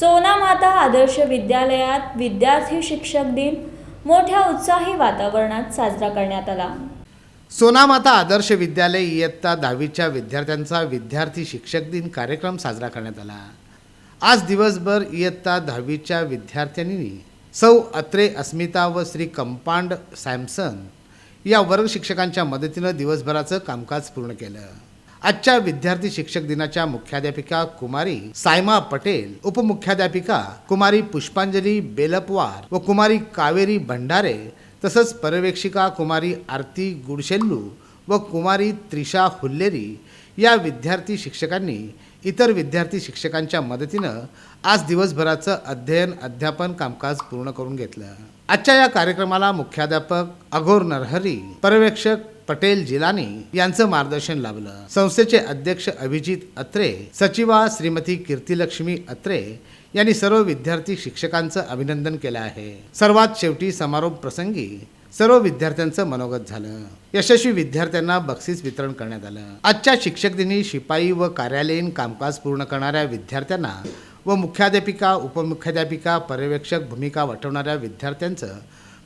सोना माता आदर्श विद्यालयात विद्यार्थी शिक्षक दिन मोठ्या उत्साही वातावरणात साजरा करण्यात आला. सोनामाता आदर्श विद्यालय इयत्ता दहावीच्या विद्यार्थ्यांचा विद्यार्थी शिक्षक दिन कार्यक्रम साजरा करण्यात आला. आज दिवसभर इयत्ता दहावीच्या विद्यार्थ्यांनी सौ अत्रे अस्मिता व श्री कंपांड सॅमसन या वर्ग शिक्षकांच्या मदतीनं दिवसभराचं कामकाज पूर्ण केलं. आजच्या विद्यार्थी शिक्षक दिनाच्या मुख्याध्यापिका कुमारी सायमा पटेल उपमुख्याध्यापिका कुमारी पुष्पांजली बेलपवार व कुमारी कावेरी भंडारे तसंच पर्यवेक्षिका कुमारी आरती गुडशेल्लू व कुमारी त्रिशा हुल्लेरी या विद्यार्थी शिक्षकांनी इतर विद्यार्थी शिक्षकांच्या मदतीनं आज दिवसभराचं अध्ययन अध्यापन कामकाज पूर्ण करून घेतलं. आजच्या या कार्यक्रमाला मुख्याध्यापक अघोर नरहरी पर्यवेक्षक पटेल जिलानी यांचं मार्गदर्शन लाभलं. संस्थेचे अध्यक्ष अभिजित अत्रे सचिवा श्रीमती कीर्तीलक्ष्मी अत्रे यांनी सर्व विद्यार्थी शिक्षकांचं अभिनंदन केलं आहे. सर्वात शेवटी समारोप प्रसंगी सर्व विद्यार्थ्यांचं मनोगत झालं. यशस्वी विद्यार्थ्यांना बक्षीस वितरण करण्यात आलं. आजच्या शिक्षक दिनी शिपाई व कार्यालयीन कामकाज पूर्ण करणाऱ्या विद्यार्थ्यांना व मुख्याध्यापिका उपमुख्याध्यापिका पर्यवेक्षक भूमिका वठवणाऱ्या विद्यार्थ्यांचं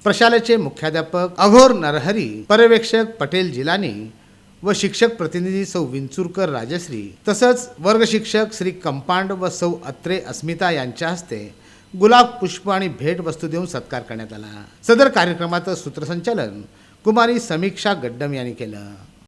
प्रशालेचे मुख्याध्यापक अघोर नरहरी पर्यवेक्षक पटेल जिलानी व शिक्षक प्रतिनिधी सौ विंचुरकर राजश्री तसंच वर्गशिक्षक श्री कंपांड व सौ अत्रे अस्मिता यांच्या हस्ते गुलाब पुष्प आणि भेट वस्तू देऊन सत्कार करण्यात आला. सदर कार्यक्रमाचं सूत्रसंचालन कुमारी समीक्षा गड्डम यांनी केलं.